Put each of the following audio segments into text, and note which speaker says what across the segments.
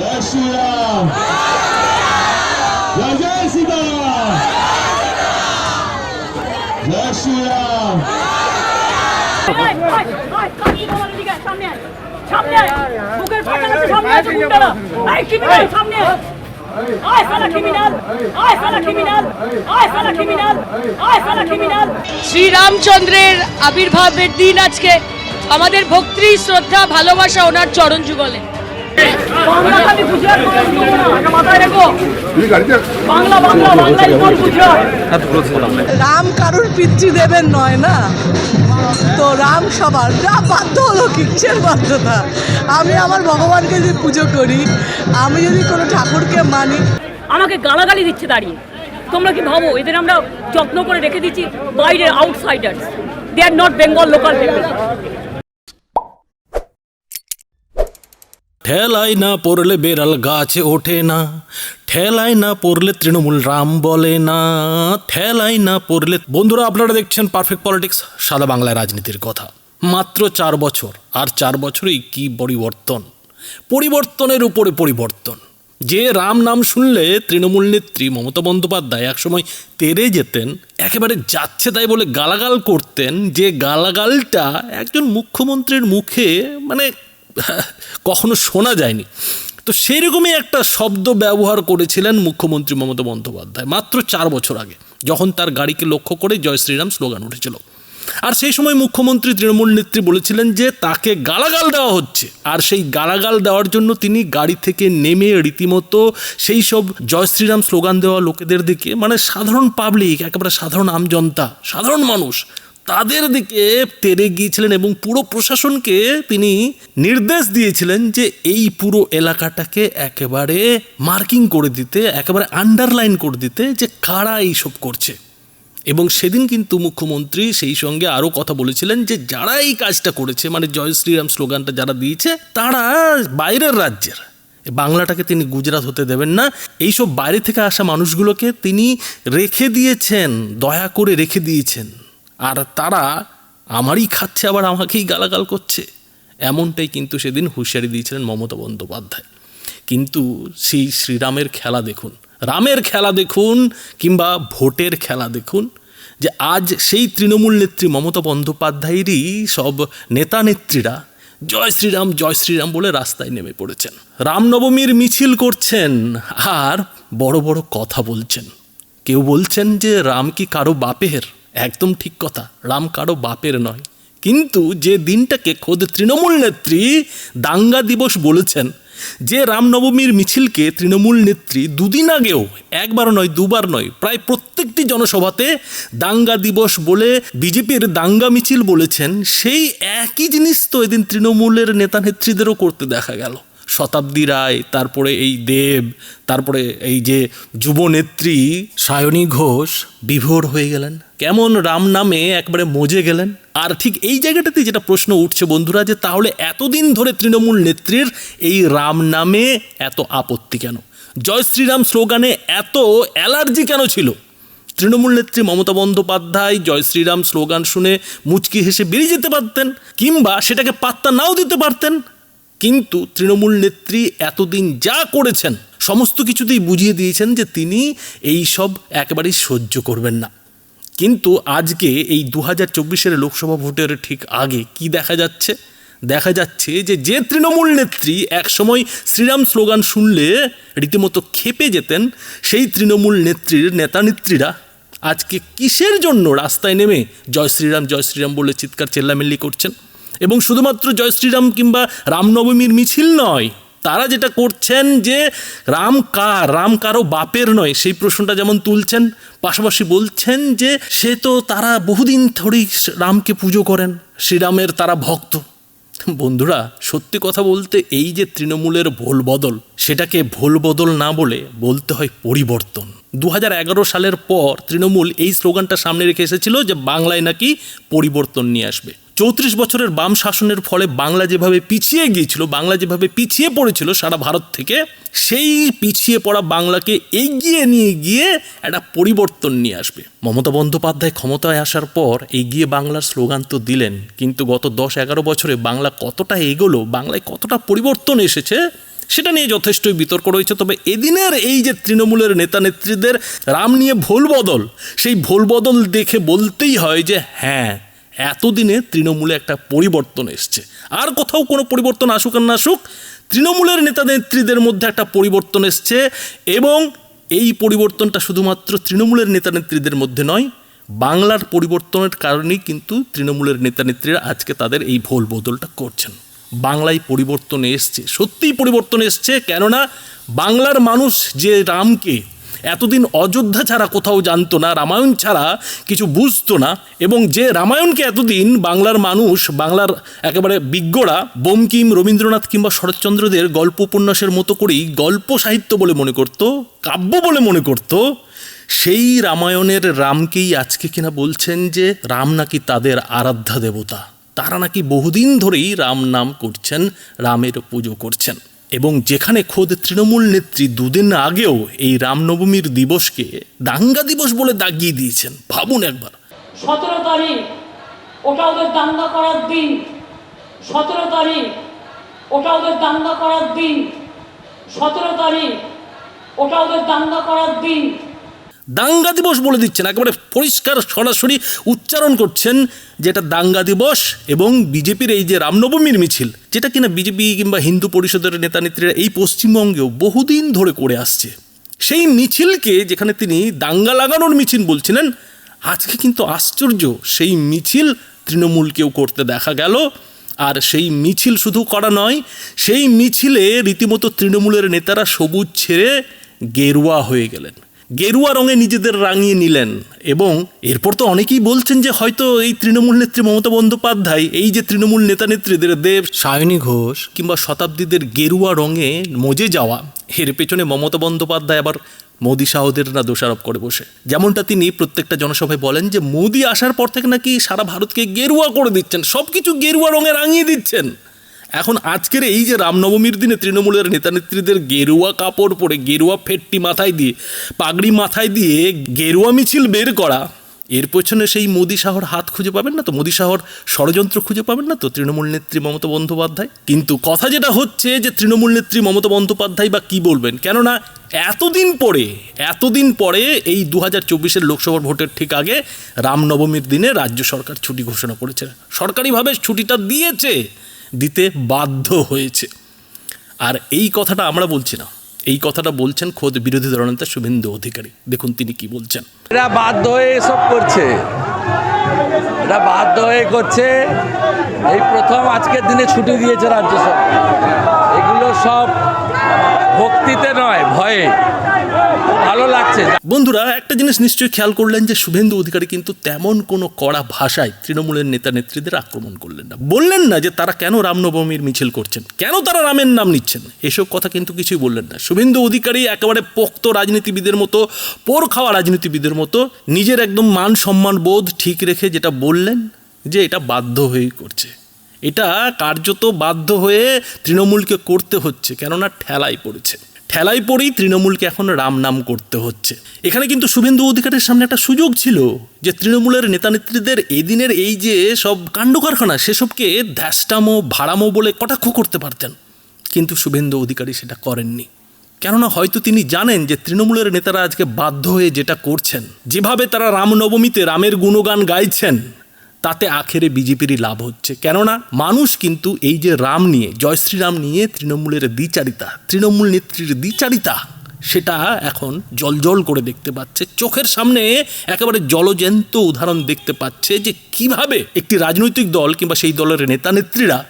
Speaker 1: জয় শ্রীরাম জয় জয় সীতারাম জয় শ্রীরাম
Speaker 2: আয়, আয়, আয়, কাকি বাবার এদিকে আয়, সামনে আয়, সামনে আয়, বুকের ফাটা সামনে আছে গুন্ডারা। আয়, criminal, সামনে আয়। আয়, শালা criminal, আয়, শালা criminal, আয়, শালা criminal, আয়, শালা criminal।
Speaker 3: শ্রীরামচন্দ্রের আবির্ভাবের দিন আজকে। আমাদের ভক্তি শ্রদ্ধা ভালোবাসা ওনার চরণ যুগলে।
Speaker 2: গুজরাট
Speaker 4: রাম কারুর পিতৃদেবের নয় না? তো রাম সবার। যা বাধ্য হলো কিচ্ছের বাধ্যতা? আমি আমার ভগবানকে যদি পুজো করি আমি যদি কোনো ঠাকুরকে মানি
Speaker 2: আমাকে গালাগালি দিচ্ছে দাঁড়িয়ে। তোমরা কি ভাবো এদের আমরা যত্ন করে রেখে দিচ্ছি বাইরের outsiders they R not Bengal local people
Speaker 5: ঠেলায় না পড়লে বেড়াল গাছে ওঠে না। ঠেলায় না পড়লে তৃণমূল রাম বলে না। ঠেলায় না পড়লে বন্ধুরা, আপনারা দেখছেন পারফেক্ট পলিটিক্স সাদা বাংলায় রাজনীতির কথা। মাত্র চার বছর, আর চার বছরেই কি পরিবর্তন? পরিবর্তনের উপরে পরিবর্তন। যে রাম নাম শুনলে তৃণমূল নেত্রী মমতা বন্দ্যোপাধ্যায় একসময় তেরে যেতেন, একেবারে যাচ্ছে তাই বলে গালাগাল করতেন, যে গালাগালটা একজন মুখ্যমন্ত্রীর মুখে মানে কখনো শোনা যায়নি। তো সেরকমই একটা শব্দ ব্যবহার করেছিলেন মুখ্যমন্ত্রী মমতা বন্দ্যোপাধ্যায় মাত্র চার বছর আগে, যখন তার গাড়িকে লক্ষ্য করে জয় শ্রীরাম স্লোগান উঠেছিল। আর সেই সময় মুখ্যমন্ত্রী তৃণমূল নেত্রী বলেছিলেন যে, তাকে গালাগাল দেওয়া হচ্ছে। আর সেই গালাগাল দেওয়ার জন্য তিনি গাড়ি থেকে নেমে রীতিমতো সেই সব জয় শ্রীরাম স্লোগান দেওয়া লোকেদের দিকে মানে সাধারণ পাবলিক একেবারে সাধারণ আমজনতা, সাধারণ মানুষ তাদের দিকে তেরে গিয়েছিলেন এবং পুরো প্রশাসনকে তিনি নির্দেশ দিয়েছিলেন যে এই পুরো এলাকাটাকে একেবারে মার্কিং করে দিতে, একেবারে আন্ডারলাইন করে দিতে যে কারা এইসব করছে। এবং সেদিন কিন্তু মুখ্যমন্ত্রী সেই সঙ্গে আরও কথা বলেছিলেন যে যারা এই কাজটা করেছে মানে জয় শ্রীরাম স্লোগানটা যারা দিয়েছে, তারা বাইরের রাজ্যের। বাংলাটাকে তিনি গুজরাট হতে দেবেন না। এইসব বাইরে থেকে আসা মানুষগুলোকে তিনি রেখে দিয়েছেন, দয়া করে রেখে দিয়েছেন। আর তারা আমারই খাচ্ছে, আবার আমাকেই গালাগাল করছে। এমনটাই কিন্তু সেদিন হুঁশিয়ারি দিয়েছিলেন মমতা বন্দ্যোপাধ্যায়। কিন্তু সেই শ্রীরামের খেলা দেখুন, রামের খেলা দেখুন কিংবা ভোটের খেলা দেখুন, যে আজ সেই তৃণমূল নেত্রী মমতা বন্দ্যোপাধ্যায়েরই সব নেতা নেত্রীরা জয় শ্রীরাম জয় শ্রীরাম বলে রাস্তায় নেমে পড়েছেন। রামনবমীর মিছিল করছেন আর বড় বড় কথা বলছেন। কেউ বলছেন যে রাম কি কারও বাপের? একদম ঠিক কথা, রাম কারও বাপের নয়। কিন্তু যে দিনটাকে খোদ তৃণমূল নেত্রী দাঙ্গা দিবস বলেছেন, যে রামনবমীর মিছিলকে তৃণমূল নেত্রী দুদিন আগেও, একবার নয়, দুবার নয়, প্রায় প্রত্যেকটি জনসভাতে দাঙ্গা দিবস বলে বিজেপির দাঙ্গা মিছিল বলেছেন, সেই একই জিনিস তো এদিন তৃণমূলের নেতা নেত্রীদেরও করতে দেখা গেল। শতাব্দী রায়, তারপরে এই দেব, তারপরে এই যে যুবনেত্রী সায়নী ঘোষ বিভোর হয়ে গেলেন। কেমন রাম নামে একবারে মজে গেলেন। আর ঠিক এই জায়গাটাতে যেটা প্রশ্ন উঠছে বন্ধুরা, যে তাহলে এতদিন ধরে তৃণমূল নেত্রীর এই রাম নামে এত আপত্তি কেন? জয় শ্রীরাম স্লোগানে এত অ্যালার্জি কেন ছিল? তৃণমূল নেত্রী মমতা বন্দ্যোপাধ্যায় জয় শ্রীরাম স্লোগান শুনে মুচকি হেসে বেরিয়ে যেতে পারতেন, কিংবা সেটাকে পাত্তা নাও দিতে পারতেন। কিন্তু তৃণমূল নেত্রী এতদিন যা করেছেন, সমস্ত কিছুতেই বুঝিয়ে দিয়েছেন যে তিনি এই সব একেবারেই সহ্য করবেন না। কিন্তু আজকে এই দু হাজার চব্বিশের লোকসভা ভোটের ঠিক আগে কি দেখা যাচ্ছে? দেখা যাচ্ছে যে যে তৃণমূল নেত্রী একসময় শ্রীরাম স্লোগান শুনলে রীতিমতো খেপে যেতেন, সেই তৃণমূল নেত্রীর নেতা নেত্রীরা আজকে কিসের জন্য রাস্তায় নেমে জয় শ্রীরাম জয় শ্রীরাম বলে চিৎকার চেল্লামিল্লি করছেন? এবং শুধুমাত্র জয় শ্রীরাম কিংবা রামনবমীর মিছিল নয়, তারা যেটা করছেন যে রাম কার রাম কারও বাপের নয়, সেই প্রশ্নটা যেমন তুলছেন, পাশাপাশি বলছেন যে সে তো তারা বহুদিন ধরেই রামকে পুজো করেন, শ্রীরামের তারা ভক্ত। বন্ধুরা, সত্যি কথা বলতে এই যে তৃণমূলের ভোল বদল সেটাকে ভোল বদল না বলে বলতে হয় পরিবর্তন। দু হাজার এগারো সালের পর তৃণমূল এই স্লোগানটা সামনে রেখে এসেছিল যে বাংলায় নাকি পরিবর্তন নিয়ে আসবে। চৌত্রিশ বছরের বাম শাসনের ফলে বাংলা যেভাবে পিছিয়ে গিয়েছিল, বাংলা যেভাবে পিছিয়ে পড়েছিল সারা ভারত থেকে, সেই পিছিয়ে পড়া বাংলাকে এগিয়ে নিয়ে গিয়ে একটা পরিবর্তন নিয়ে আসবে। মমতা বন্দ্যোপাধ্যায় ক্ষমতায় আসার পর এগিয়ে বাংলার স্লোগান তো দিলেন, কিন্তু গত দশ এগারো বছরে বাংলা কতটা এগোলো, বাংলায় কতটা পরিবর্তন এসেছে, সেটা নিয়ে যথেষ্টই বিতর্ক রয়েছে। তবে এদিনের এই যে তৃণমূলের নেতা নেত্রীদের রাম নিয়ে ভোল বদল, সেই ভোল বদল দেখে বলতেই হয় যে হ্যাঁ এতদিনে তৃণমূলে একটা পরিবর্তন এসছে। আর কোথাও কোনো পরিবর্তন আসুক আর না আসুক, তৃণমূলের নেতা নেত্রীদের মধ্যে একটা পরিবর্তন এসছে এবং এই পরিবর্তনটা শুধুমাত্র তৃণমূলের নেতা নেত্রীদের মধ্যে নয়, বাংলার পরিবর্তনের কারণেই কিন্তু তৃণমূলের নেতা নেত্রীরা আজকে তাদের এই ভোল বদলটা করছেন। বাংলায় পরিবর্তন এসছে, সত্যিই পরিবর্তন এসছে। কেননা বাংলার মানুষ যে রামকে এতদিন অযোধ্যা ছাড়া কোথাও জানতো না, রামায়ণ ছাড়া কিছু বুঝতো না এবং যে রামায়ণকে এতদিন বাংলার মানুষ, বাংলার একেবারে বিজ্ঞরা বঙ্কিম রবীন্দ্রনাথ কিংবা শরৎচন্দ্রদের গল্প উপন্যাসের মতো করেই গল্প সাহিত্য বলে মনে করত, কাব্য বলে মনে করত, সেই রামায়ণের রামকেই আজকে কিনা বলছেন যে রাম নাকি তাদের আরাধ্যা দেবতা। তারা নাকি বহুদিন ধরেই রাম নাম করছেন, রামের পুজো করছেন। এবং যেখানে খোদ তৃণমূল নেত্রী দুদিন আগেও এই রামনবমীর দিবসকে দাঙ্গা দিবস বলে দাগিয়ে দিয়েছেন। ভাবুন একবার।
Speaker 2: সতেরো তারিখ, ওটা ওদের দাঙ্গা করার দিন। সতেরো তারিখ, ওটা ওদের দাঙ্গা করার দিন। সতেরো তারিখ, ওটা ওদের দাঙ্গা করার দিন।
Speaker 5: দাঙ্গা দিবস বলে দিচ্ছেন, একেবারে পরিষ্কার সরাসরি উচ্চারণ করছেন যেটা দাঙ্গা দিবস এবং বিজেপির এই যে রামনবমীর মিছিল, যেটা কিনা বিজেপি কিংবা হিন্দু পরিষদের নেতা নেত্রীরা এই পশ্চিমবঙ্গেও বহুদিন ধরে করে আসছে। সেই মিছিলকে যেখানে তিনি দাঙ্গা লাগানোর মিছিল বলছিলেন, আজকে কিন্তু আশ্চর্য, সেই মিছিল তৃণমূলকেও করতে দেখা গেল। আর সেই মিছিল শুধু করা নয়, সেই মিছিলে রীতিমতো তৃণমূলের নেতারা সবুজ ছেড়ে গেরুয়া হয়ে গেলেন। গেরুয়া রঙে নিজেদের রাঙিয়ে নিলেন এবং এরপর তো অনেকেই বলছেন যে হয়তো এই তৃণমূল নেত্রী মমতা বন্দ্যোপাধ্যায়, এই যে তৃণমূল নেতা নেত্রীদের দেব সায়নী ঘোষ কিংবা শতাব্দীদের গেরুয়া রঙে মজে যাওয়া, এর পেছনে মমতা বন্দ্যোপাধ্যায় আবার মোদি শাহদের না দোষারোপ করে বসে। যেমনটা তিনি প্রত্যেকটা জনসভায় বলেন যে, মোদি আসার পর থেকে নাকি সারা ভারতকে গেরুয়া করে দিচ্ছেন সব কিছু গেরুয়া রঙে রাঙিয়ে দিচ্ছেন। এখন আজকের এই যে রামনবমীর দিনে তৃণমূলের নেতা নেত্রীদের গেরুয়া কাপড় পরে গেরুয়া ফেটটি মাথায় দিয়ে, পাগড়ি মাথায় দিয়ে গেরুয়া মিছিল বের করা, এর পেছনে সেই মোদী শাহর হাত খুঁজে পাবেন না তো? মোদি শাহর ষড়যন্ত্র খুঁজে পাবেন না তো তৃণমূল নেত্রী মমতা বন্দ্যোপাধ্যায়? কিন্তু কথা যেটা হচ্ছে যে তৃণমূল নেত্রী মমতা বন্দ্যোপাধ্যায় বা কি বলবেন? কেননা এতদিন পরে এতদিন পরে এই দু হাজার চব্বিশের লোকসভার ভোটের ঠিক আগে রামনবমীর দিনে রাজ্য সরকার ছুটি ঘোষণা করেছে। সরকারিভাবে ছুটিটা দিয়েছে। দিতে বাধ্য হয়েছে। আর এই কথাটা আমরা বলছি না। এই কথাটা বলছেন খোদ বিরোধী দলনেতা শুভেন্দু অধিকারী। দেখুন তিনি কি বলছেন।
Speaker 6: এরা বাধ্য হয়ে এসব করছে। এরা বাধ্য হয়ে করছে। এই প্রথম আজকের দিনে ছুটি দিয়েছে রাজ্য সরকার। এগুলো সব ভক্তিতে নয়, ভয়ে। ভালো লাগছে
Speaker 5: বন্ধুরা, একটা জিনিস নিশ্চয়ই খেয়াল করলেন যে শুভেন্দু অধিকারী কিন্তু তেমন কোনো কড়া ভাষায় তৃণমূলের নেতা নেত্রীদের আক্রমণ করলেন না। বললেন না যে তারা কেন রামনবমীর মিছিল করছেন, কেন তারা রামের নাম নিচ্ছেন, এসব কথা কিন্তু কিছুই বললেন না। শুভেন্দু অধিকারী একেবারে পোক্ত রাজনীতিবিদের মতো, পোর খাওয়া রাজনীতিবিদের মতো, নিজের একদম মান সম্মান বোধ ঠিক রেখে যেটা বললেন যে এটা বাধ্য হয়েই করছে। এটা কার্যত বাধ্য হয়ে তৃণমূলকে করতে হচ্ছে, কেননা ঠেলাই পড়েছে। ঠেলায় পড়েই তৃণমূলকে এখন রাম নাম করতে হচ্ছে। এখানে কিন্তু শুভেন্দু অধিকারের সামনে একটা সুযোগ ছিল যে তৃণমূলের নেতানেত্রীদের এদিনের এই যে সব কাণ্ড কারখানা, সেসবকে ধ্যাসটামো, ভাড়ামো বলে কটাক্ষ করতে পারতেন। কিন্তু শুভেন্দু অধিকারী সেটা করেননি। কেননা হয়তো তিনি জানেন যে তৃণমূলের নেতারা আজকে বাধ্য হয়ে যেটা করছেন। যেভাবে তারা রামনবমীতে রামের গুণগান গাইছেন তাতে আখেরে বিজেপিরই লাভ হচ্ছে। কেননা মানুষ কিন্তু এই যে রাম নিয়ে, জয় শ্রীরাম নিয়ে তৃণমূলের দ্বিচারিতা, তৃণমূল নেত্রীর দ্বিচারিতা, সেটা এখন জলজল করে দেখতে পাচ্ছে। চোখের সামনে একেবারে জলজ্যান্ত উদাহরণ দেখতে পাচ্ছে যে কীভাবে একটি রাজনৈতিক দল কিংবা সেই দলের নেতা নেত্রীরা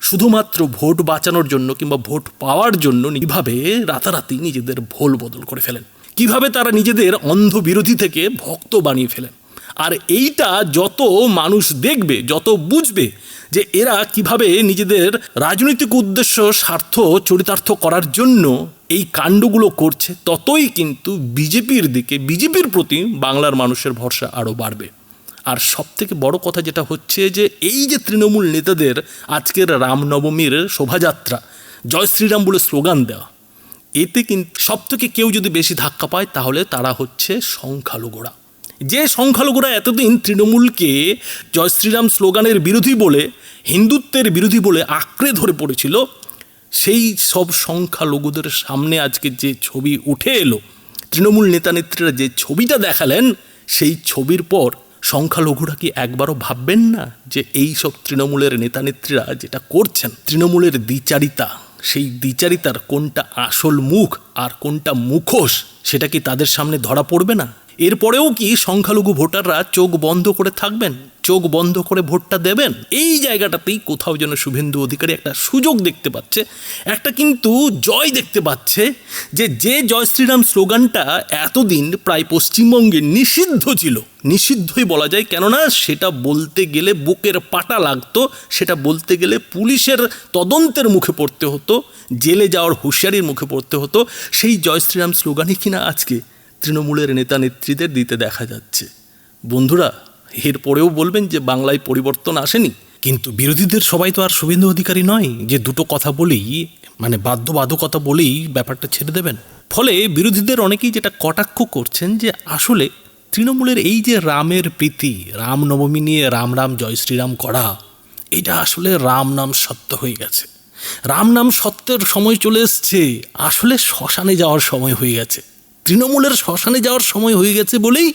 Speaker 5: শুধুমাত্র ভোট বাঁচানোর জন্য কিংবা ভোট পাওয়ার জন্য কীভাবে রাতারাতি নিজেদের ভোল বদল করে ফেলেন? কীভাবে তারা নিজেদের অন্ধ বিরোধী থেকে ভক্ত বানিয়ে ফেলেন? আর এইটা যত মানুষ দেখবে, যত বুঝবে যে এরা কীভাবে নিজেদের রাজনৈতিক উদ্দেশ্য, স্বার্থ চরিতার্থ করার জন্য এই কাণ্ডগুলো করছে, ততই কিন্তু বিজেপির দিকে, বিজেপির প্রতি বাংলার মানুষের ভরসা আরও বাড়বে। আর সব থেকে বড় কথা যেটা হচ্ছে যে, এই যে তৃণমূল নেতাদের আজকের রামনবমীর শোভাযাত্রা, জয় শ্রীরাম বলে স্লোগান দেওয়া, এতে কিন্তু সব থেকে কেউ যদি বেশি ধাক্কা পায়, তাহলে তারা হচ্ছে সংখ্যালঘুরা। যে সংখ্যালঘুরা এতদিন তৃণমূলকে জয় শ্রীরাম স্লোগানের বিরোধী বলে, হিন্দুত্বের বিরোধী বলে আঁকড়ে ধরে পড়েছিল, সেই সব সংখ্যালঘুদের সামনে আজকে যে ছবি উঠে এলো, তৃণমূল নেতা নেত্রীরা যে ছবিটা দেখালেন, সেই ছবির পর সংখ্যালঘুরা কি একবারও ভাববেন না যে এই সব তৃণমূলের নেতা নেত্রীরা যেটা করছেন, তৃণমূলের দ্বিচারিতা, সেই দ্বিচারিতার কোনটা আসল মুখ আর কোনটা মুখোশ, সেটা কি তাদের সামনে ধরা পড়বে না? এরপরেও কি সংখ্যালঘু ভোটাররা চোখ বন্ধ করে থাকবেন? চোখ বন্ধ করে ভোটটা দেবেন? এই জায়গাটাতেই কোথাও যেন শুভেন্দু অধিকারী একটা সুযোগ দেখতে পাচ্ছে। একটা কিন্তু জয় দেখতে পাচ্ছে যে যে জয় শ্রীরাম স্লোগানটা এতদিন প্রায় পশ্চিমবঙ্গে নিষিদ্ধ ছিল। নিষিদ্ধই বলা যায়, কেননা সেটা বলতে গেলে বুকের পাটা লাগতো, সেটা বলতে গেলে পুলিশের তদন্তের মুখে পড়তে হতো, জেলে যাওয়ার হুঁশিয়ারির মুখে পড়তে হতো। সেই জয় শ্রীরাম স্লোগানই কিনা আজকে তৃণমূলের নেতা নেত্রীদের দিতে দেখা যাচ্ছে। বন্ধুরা এরপরেও বলবেন যে বাংলায় পরিবর্তন আসেনি। কিন্তু বিরোধীদের সবাই তো আর শুভেন্দু অধিকারী নয়। যে দুটো কথা বলেই মানে বাধ্যবাধকতা বলেই ব্যাপারটা ছেড়ে দেবেন। ফলে বিরোধীদের অনেকেই যেটা কটাক্ষ করছেন যে আসলে তৃণমূলের এই যে রামের প্রীতি, রামনবমী নিয়ে রাম রাম জয় শ্রীরাম করা এটা আসলে রাম নাম সত্য হয়ে গেছে। রাম নাম সত্যের সময় চলে এসছে, আসলে শ্মশানে যাওয়ার সময় হয়ে গেছে। তৃণমূলের শ্মশানে যাওয়ার সময় হয়ে গেছে বলেই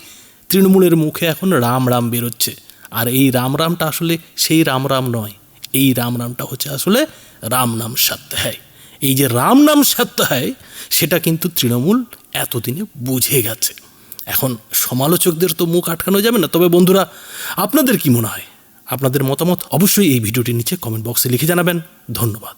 Speaker 5: তৃণমূলের মুখে এখন রাম রাম বেরোচ্ছে। আর এই রাম রামটা আসলে সেই রাম রাম নয়, এই রাম রামটা হচ্ছে আসলে রাম নাম সত্য এই যে রাম নাম সত্যহায় সেটা কিন্তু তৃণমূল এতদিনে বুঝে গেছে। এখন সমালোচকদের তো মুখ আটকানো যাবে না। তবে বন্ধুরা, আপনাদের কি মনে হয়? আপনাদের মতামত অবশ্যই এই ভিডিওটির নিচে কমেন্ট বক্সে লিখে জানাবেন। ধন্যবাদ।